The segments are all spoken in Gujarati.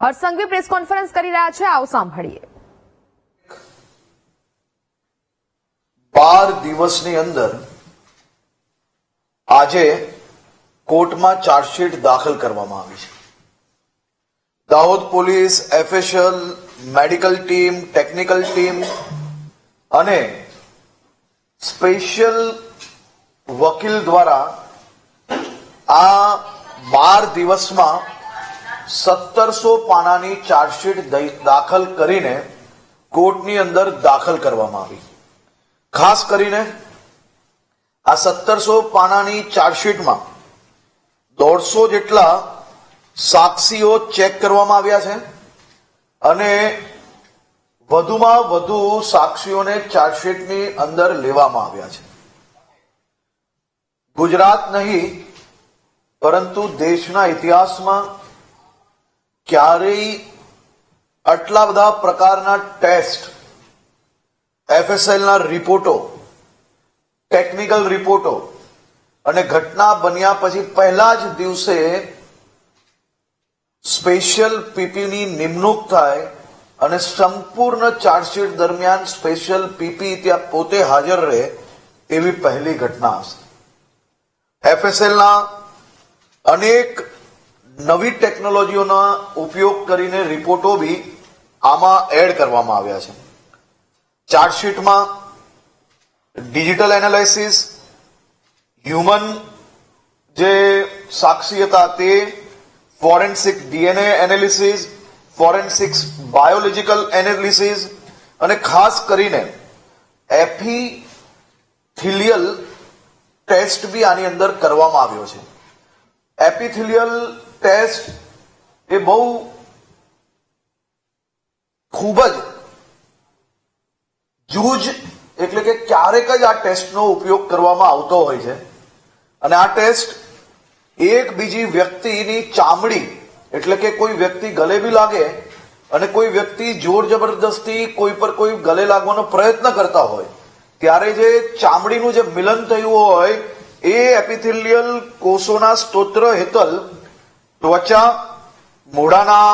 હર્ષસંઘવી પ્રેસ કોન્ફરન્સ કરી રહ્યા છે. આવો સાંભળીએ. બાર દિવસની અંદર આજે કોર્ટમાં ચાર્જશીટ દાખલ કરવામાં આવી છે. Dahod police, FSL, medical team, technical team અને સ્પેશિયલ વકીલ દ્વારા આ બાર દિવસમાં સત્તરસો પાનાની ચાર્જશીટ દાખલ કરીને કોર્ટની અંદર દાખલ કરવામાં આવી. ખાસ કરીને આ સત્તરસો પાનાની ચાર્જશીટમાં દોઢસો જેટલા સાક્ષીઓ ચેક કરવામાં આવ્યા છે અને વધુમાં વધુ સાક્ષીઓને ચાર્જશીટની અંદર લેવામાં આવ્યા છે. ગુજરાત નહીં, પરંતુ દેશના ઇતિહાસમાં ક્યારેય આટલા બધા પ્રકારના ટેસ્ટ, એફએસએલના રિપોર્ટો, ટેકનિકલ રિપોર્ટો અને ઘટના બન્યા પછી પહેલા જ દિવસે સ્પેશિયલ પીપીની નિમણૂક થાય અને સંપૂર્ણ ચાર્જશીટ દરમિયાન સ્પેશિયલ પીપી ત્યાં પોતે હાજર રહે એવી પહેલી ઘટના હશે. એફએસએલના અનેક નવી ટેકનોલોજીઓના ઉપયોગ કરીને રિપોર્ટો બી આમાં એડ કરવામાં આવ્યા છે. ચાર્જશીટમાં ડિજિટલ એનાલિસિસ, હ્યુમન જે સાક્ષી હતા તે, forensic DNA analysis forensic biological analysis અને ખાસ કરીને એપિથિલિયલ ટેસ્ટ બી આની અંદર કરવામાં આવ્યો છે. એપિથિલિયલ ટેસ્ટ એ બહુ ખૂબ જ જૂજ એટલે કે ક્યારેક જ આ ટેસ્ટનો ઉપયોગ કરવામાં આવતો હોય છે. અને આ ટેસ્ટ એક બીજી વ્યક્તિની ચામડી એટલે કે કોઈ વ્યક્તિ ગલે બી લાગે અને કોઈ વ્યક્તિ જોર જબરદસ્તી કોઈ પર કોઈ ગલે લાગવાનો પ્રયત્ન કરતા હોય, ત્યારે જે ચામડીનું જે મિલન થયું હોય એ એપિથેલિયલ કોષોના સ્તોત્ર હેતલ ત્વચા મોઢાના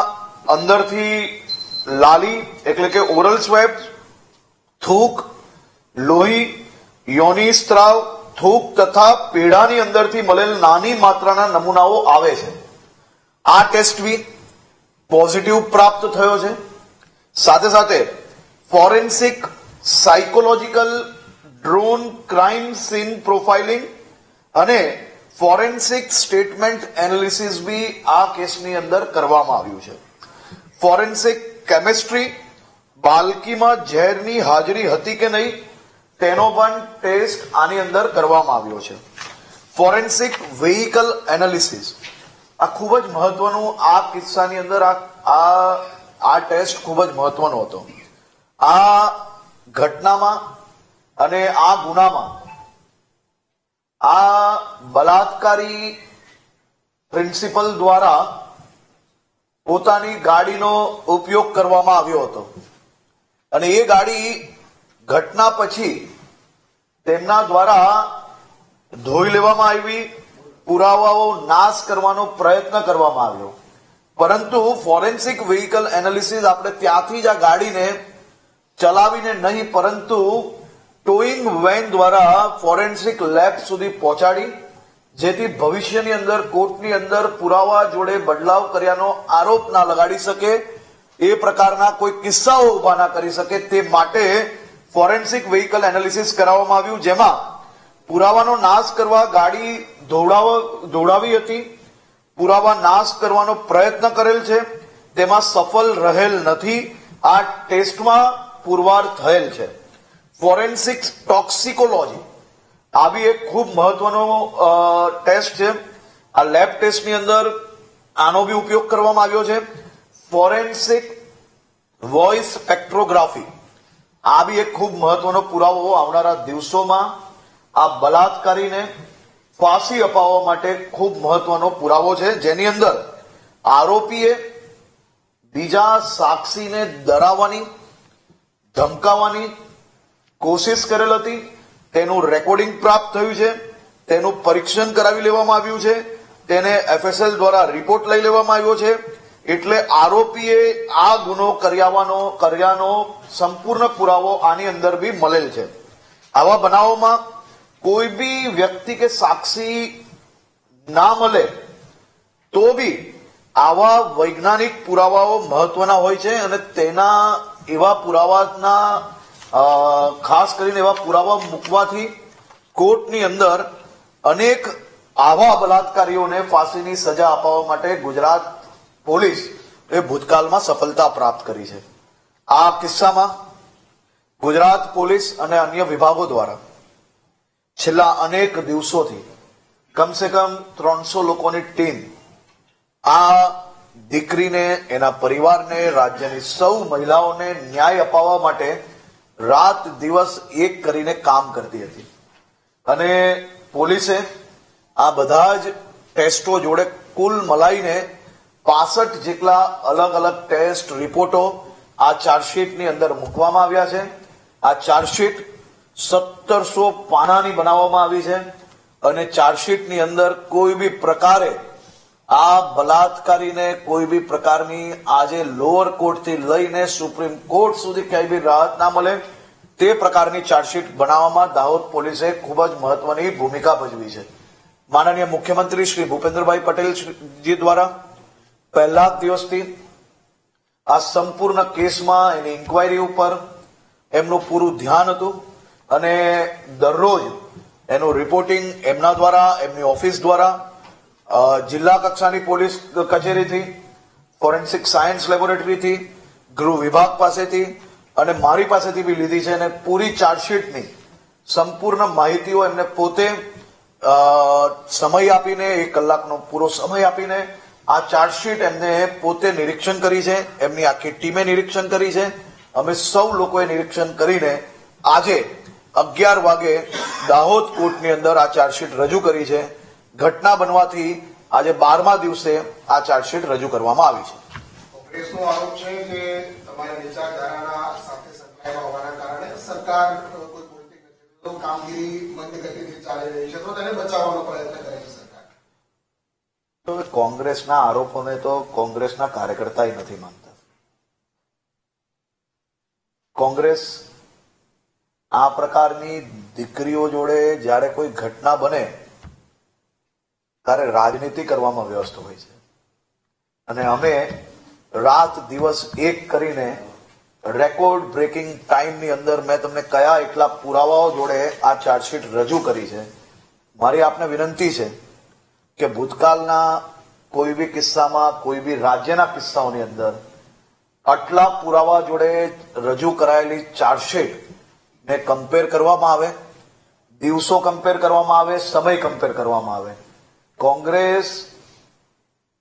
અંદરથી લાલી, એટલે કે ઓરલ સ્વેબ થૂક, લોહી યોની સ્ત્રાવ, થૂક તથા પેઢાની અંદરથી મળેલ નાની માત્રાના નમૂનાઓ આવે છે. આ ટેસ્ટ બી પોઝિટિવ પ્રાપ્ત થયો છે. સાથે સાથે forensic psychological drone crime scene profiling અને ફોરેન્સિક સ્ટેટમેન્ટ એનાલિસિસ બી આ કેસની અંદર કરવામાં આવ્યું છે. ફોરેન્સિક કેમિસ્ટ્રી બાલકીમાં ઝેરની હાજરી હતી કે નહીં, તેનો પણ ટેસ્ટ આની અંદર કરવામાં આવ્યો છે. ફોરેન્સિક વેહિકલ એનાલિસિસ આ ખૂબ જ મહત્વનું, આ કિસ્સાની અંદર આ આ ટેસ્ટ ખૂબ જ મહત્વનો હતો. આ ઘટનામાં અને આ ગુનામાં આ બલાત્કારી પ્રિન્સિપલ દ્વારા પોતાની ગાડીનો ઉપયોગ કરવામાં આવ્યો હતો. અને એ ગાડી ઘટના પછી તેમના દ્વારા ધોઈ લેવામાં આવી, પુરાવાઓ નાશ કરવાનો પ્રયત્ન કરવામાં આવ્યો. પરંતુ ફોરેન્સિક વ્હીકલ એનાલિસિસ આપણે ત્યાંથી જ આ ગાડીને ચલાવીને નહીં, પરંતુ ટોઈંગ વેન દ્વારા ફોરેન્સિક લેબ સુધી પહોંચાડી, જેથી ભવિષ્યની અંદર કોર્ટની અંદર પુરાવા જોડે બદલાવ કર્યાનો આરોપ ના લગાડી શકે, એ પ્રકારના કોઈ કિસ્સાઓ ઊભા ના કરી શકે તે માટે ફોરેન્સિક વેહિકલ એનાલિસિસ કરાવવામાં આવ્યું, જેમાં પુરાવાનો નાશ કરવા ગાડી દોડાવ હતી, પુરાવા નાશ કરવાનો પ્રયત્ન કરેલ છે, તેમાં સફળ રહેલ નથી, આ ટેસ્ટમાં પુરવાર થયેલ છે. Forensic toxicology. આ બી એક ખૂબ મહત્વનો ટેસ્ટ છે. આ લેબ ટેસ્ટની અંદર આનો બી ઉપયોગ કરવામાં આવ્યો છે. Forensic voice spectrography. આ બી એક ખૂબ મહત્વનો પુરાવો આવનારા દિવસોમાં આ બલાત્કારીને ફાંસી અપાવવા માટે ખૂબ મહત્વનો પુરાવો છે. જેની અંદર આરોપીએ બીજા સાક્ષીને ડરાવવાની, ધમકાવવાની કોશિશ કરેલ હતી, તેનું રેકોર્ડિંગ પ્રાપ્ત થયું છે, તેનું પરીક્ષણ કરાવી લેવામાં આવ્યું છે, તેને એફએસએલ દ્વારા રિપોર્ટ લઈ લેવામાં આવ્યો છે, એટલે આરોપીએ આ ગુનો કર્યાવાનો, કર્યાનો સંપૂર્ણ પુરાવો આની અંદર બી મળેલ છે. આવા બનાવોમાં કોઈ બી વ્યક્તિ કે સાક્ષી ના મળે, તો બી આવા વૈજ્ઞાનિક પુરાવાઓ મહત્વના હોય છે અને તેના એવા પુરાવાના ખાસ કરીને એવા પુરાવા મૂકવાથી કોર્ટની અંદર અનેક આવા બલાત્કારીઓને ફાંસીની સજા અપાવવા માટે ગુજરાત પોલીસ એ ભૂતકાળમાં સફળતા પ્રાપ્ત કરી છે. આ કિસ્સામાં ગુજરાત પોલીસ અને અન્ય વિભાગો દ્વારા છેલ્લા અનેક દિવસોથી કમસે કમ ત્રણસો લોકોની ટીમ આ દીકરીને, એના પરિવારને, રાજ્યની સૌ મહિલાઓને ન્યાય અપાવવા માટે રાત દિવસ એક કરીને કામ કરતી હતી. અને પોલીસે આ બધા જ ટેસ્ટો જોડે કુલ મલાઈને પાસઠ જેટલા અલગ અલગ ટેસ્ટ રિપોર્ટો આ ચાર્જશીટની અંદર મૂકવામાં આવ્યા છે. આ ચાર્જશીટ સત્તરસો પાનાની બનાવવામાં આવી છે અને ચાર્જશીટની અંદર કોઈ બી પ્રકારે આ બલાત્કારીને કોઈ બી પ્રકારની આજે લોઅર કોર્ટથી લઈને સુપ્રીમ કોર્ટ સુધી ક્યાંય બી રાહત ના મળે, તે પ્રકારની ચાર્જશીટ બનાવવામાં દાહોદ પોલીસે ખૂબ જ મહત્વની ભૂમિકા ભજવી છે. માનનીય મુખ્યમંત્રી શ્રી ભૂપેન્દ્રભાઈ પટેલજી દ્વારા પહેલા દિવસથી આ સંપૂર્ણ કેસમાં એની ઇન્કવાયરી ઉપર એમનું પૂરું ધ્યાન હતું અને દરરોજ એનું રિપોર્ટિંગ એમના દ્વારા, એમની ઓફિસ દ્વારા જિલ્લા કક્ષાની પોલીસ કચેરીથી, ફોરેન્સિક સાયન્સ લેબોરેટરીથી, ગૃહ વિભાગ પાસેથી અને મારી પાસેથી બી લીધી છે અને પૂરી ચાર્જશીટની સંપૂર્ણ માહિતીઓ એમને પોતે સમય આપીને, એક કલાકનો પૂરો સમય આપીને આ ચાર્જશીટ એમને પોતે નિરીક્ષણ કરી છે, એમની આખી ટીમે નિરીક્ષણ કરી છે. અમે સૌ લોકોએ નિરીક્ષણ કરીને આજે અગિયાર વાગે દાહોદ કોર્ટની અંદર આ ચાર્જશીટ રજૂ કરી છે. ઘટના બનવાથી આજે બારમા દિવસે આ ચાર્જશીટ રજૂ કરવામાં આવી છે. કોંગ્રેસનો આરોપ છે કે તમારા વિચારધારાના સાથે સંકળાયેલા હોવાના કારણે સરકાર કોઈ બોલતી કામગીરી મંદ ગતિથી ચાલી રહી છે તો તેને બચાવવાનો પ્રયત્ન કરે છે સરકાર. કોંગ્રેસના આરોપોને તો કોંગ્રેસના કાર્યકર્તા નથી માનતા. કોંગ્રેસ આ પ્રકારની દીકરીઓ જોડે જ્યારે કોઈ ઘટના બને ત્યારે રાજનીતિ કરવામાં વ્યસ્ત હોય છે. અને અમે રાત દિવસ એક કરીને રેકોર્ડ બ્રેકિંગ ટાઈમની અંદર મેં તમને કયા એટલા પુરાવાઓ જોડે આ ચાર્જશીટ રજૂ કરી છે, મારી આપને વિનંતી છે કે ભૂતકાળના કોઈ બી કિસ્સામાં, કોઈ બી રાજ્યના કિસ્સાઓની અંદર આટલા પુરાવા જોડે રજૂ કરાયેલી ચાર્જશીટ ને કમ્પેર કરવામાં આવે, દિવસો કમ્પેર કરવામાં આવે, સમય કમ્પેર કરવામાં આવે. કોંગ્રેસ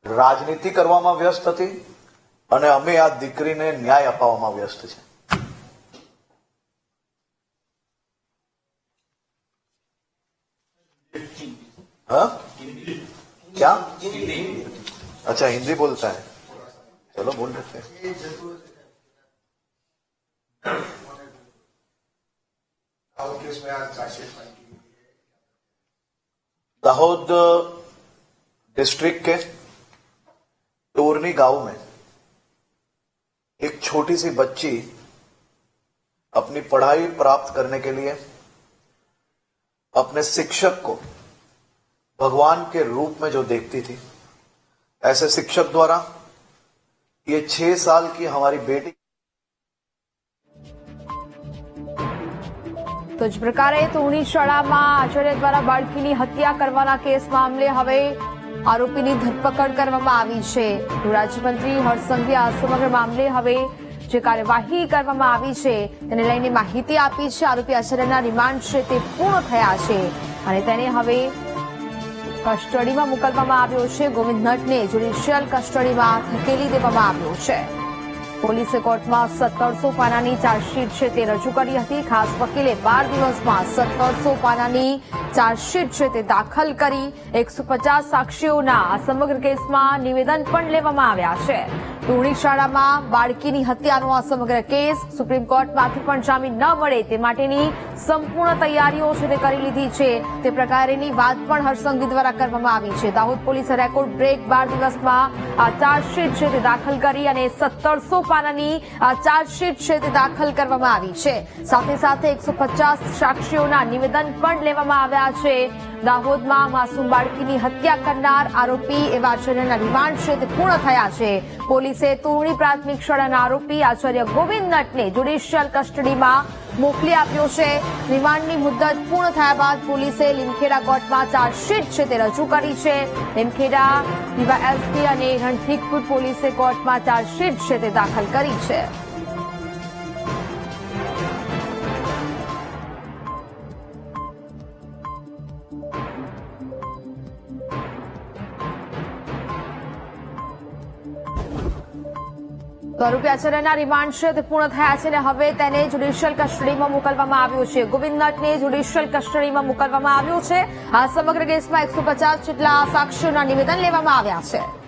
રાજનીતિ કરવામાં વ્યસ્ત હતી અને અમે આ દીકરીને ન્યાય અપાવવામાં વ્યસ્ત છે हाँ क्या अच्छा हिंदी बोलता है चलो बोल लेते हैं આવો डिस्ट्रिक्ट के टोरनी गांव में एक छोटी सी बच्ची अपनी पढ़ाई प्राप्त करने के लिए अपने शिक्षक को भगवान के रूप में जो देखती थी ऐसे शिक्षक द्वारा ये छह साल की हमारी बेटी તો જ પ્રકારે તોણી શાળામાં આચાર્ય દ્વારા બાળકીની હત્યા કરવાના કેસ મામલે હવે આરોપીની ધરપકડ કરવામાં આવી છે. ગૃહરાજ્યમંત્રી હર્ષસંઘવીએ આ સમગ્ર મામલે હવે જે કાર્યવાહી કરવામાં આવી છે તેને લઈને માહિતી આપી છે. આરોપી આચાર્યના રિમાન્ડ છે તે પૂર્ણ થયા છે અને તેને હવે કસ્ટડીમાં મોકલવામાં આવ્યો છે. ગોવિંદ નટને જ્યુડિશિયલ કસ્ટડીમાં ધકેલી દેવામાં આવ્યો છે. પોલીસે કોર્ટમાં સત્તરસો પાનાની ચાર્જશીટ છે તે રજૂ કરી હતી. ખાસ વકીલે બાર દિવસમાં સત્તરસો પાનાની ચાર્જશીટ છે તે દાખલ કરી. એકસો પચાસ સાક્ષીઓના સમગ્ર કેસમાં નિવેદન પણ લેવામાં આવ્યા છે. ધોરણી શાળામાં બાળકીની હત્યાનો આ સમગ્ર કેસ સુપ્રીમ કોર્ટમાંથી પણ જામીન ન મળે તે માટેની સંપૂર્ણ તૈયારીઓ છે તે કરી લીધી છે. તે પ્રકારેની વાત પણ હર્ષંઘવી દ્વારા કરવામાં આવી છે. દાહોદ પોલીસે રેકોર્ડ બ્રેક બાર દિવસમાં આ ચાર્જશીટ છે તે દાખલ કરી અને સત્તરસો પાનાની ચાર્જશીટ છે તે દાખલ કરવામાં આવી છે. સાથે સાથે એકસો પચાસ સાક્ષીઓના નિવેદન પણ લેવામાં આવ્યા છે. દાહોદમાં માસૂમ બાળકીની હત્યા કરનાર આરોપી એવા આચાર્યના રિમાન્ડ છે પૂર્ણ થયા છે. પોલીસે તુરણી પ્રાથમિક શાળાના આરોપી આચાર્ય ગોવિંદ નટને જ્યુડિશિયલ કસ્ટડીમાં મોકલી આપ્યો છે. રિમાન્ડની મુદત પૂર્ણ થયા બાદ પોલીસે લીમખેડા કોર્ટમાં ચાર્જશીટ છે તે રજૂ કરી છે. લીમખેડા ડીવાયએસપી અને રણથીકપુર પોલીસે કોર્ટમાં ચાર્જશીટ છે તે દાખલ કરી છે. તો આરોપી આચાર્યના રિમાન્ડ તે પૂર્ણ થયા છે અને હવે તેને જ્યુડિશિયલ કસ્ટડીમાં મોકલવામાં આવ્યું છે. ગોવિંદ નટને જ્યુડિશિયલ કસ્ટડીમાં મોકલવામાં આવ્યું છે. આ સમગ્ર કેસમાં એકસો પચાસ જેટલા સાક્ષીઓના નિવેદન લેવામાં આવ્યા છે.